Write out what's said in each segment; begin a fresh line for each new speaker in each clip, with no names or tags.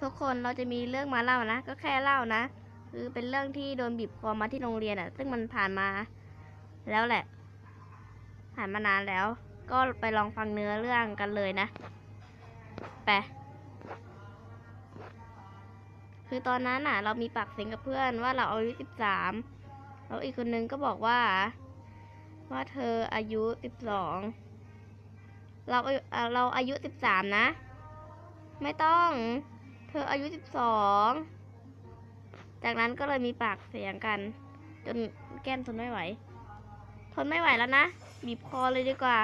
ทุกคนเราจะมีเรื่องมาเล่านะ ก็แค่เล่านะ คือเป็นเรื่องที่โดนบีบคอมาที่โรงเรียนอะ่ะ ซึ่งมันผ่านมา แล้วแหละ ผ่านมานานแล้ว ก็ไปลองฟังเนื้อเรื่องกันเลยนะ ไปคือตอนนั้นอะ เรามีปากเสียงกับเพื่อนว่าเราอายุสิบสามแล้วอีกคนนึงก็บอกว่า ว่าเธออายุสิบสองเราเราอายุสิบสามนะ ไม่ต้อง เธออายุสิบสองจากนั้นก็เลยมีปากเสียงกัน จนแก้มทนไม่ไหว ทนไม่ไหวแล้วนะ บีบคอเลยดีกว่า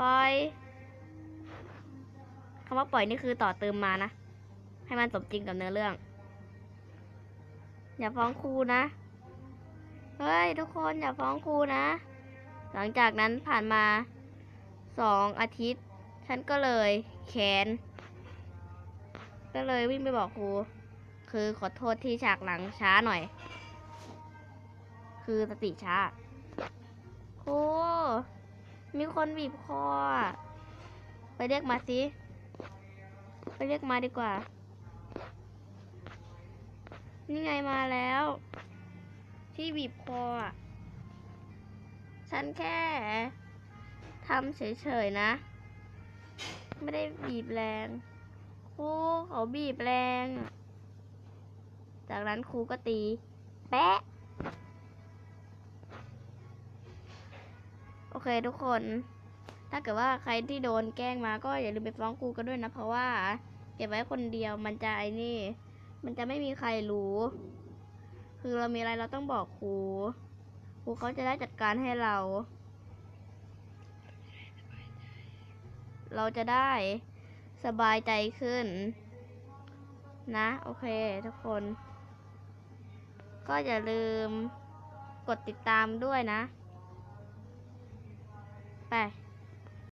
ปล่อยคำว่าปล่อยนี่คือต่อเติมมานะ ให้มันสมจริงกับเนื้อเรื่อง อย่าฟ้องครูนะ เฮ้ย ทุกคนอย่าฟ้องครูนะ หลังจากนั้นผ่านมาสองอาทิตย์ ฉันก็เลยแค้น ก็เลยวิ่งไปบอกครู คือขอโทษที่ฉากหลังช้าหน่อย คือสติช้า ครู มีคนบีบคอ ไปเรียกมาสิ ไปเรียกมาดีกว่า นี่ไงมาแล้ว ที่บีบคอ ฉันแค่ทำเฉยๆนะ ไม่ได้บีบแรง ครูเขาบีบแรงอะจากนั้นครูก็ตี แปะ โอเคทุกคน ถ้าเกิดว่าใครที่โดนแกล้งมาก็อย่าลืมไปฟ้องครูกันด้วยนะ เพราะว่า เก็บไว้คนเดียวมันจะไอ้นี่ มันจะไม่มีใครรู้ คือเรามีอะไรเราต้องบอกครูครูเขาจะได้จัดการให้เรา เราจะได้ สบายใจขึ้น นะ โอเคทุกคน ก็อย่าลืมกดติดตามด้วยนะ ไป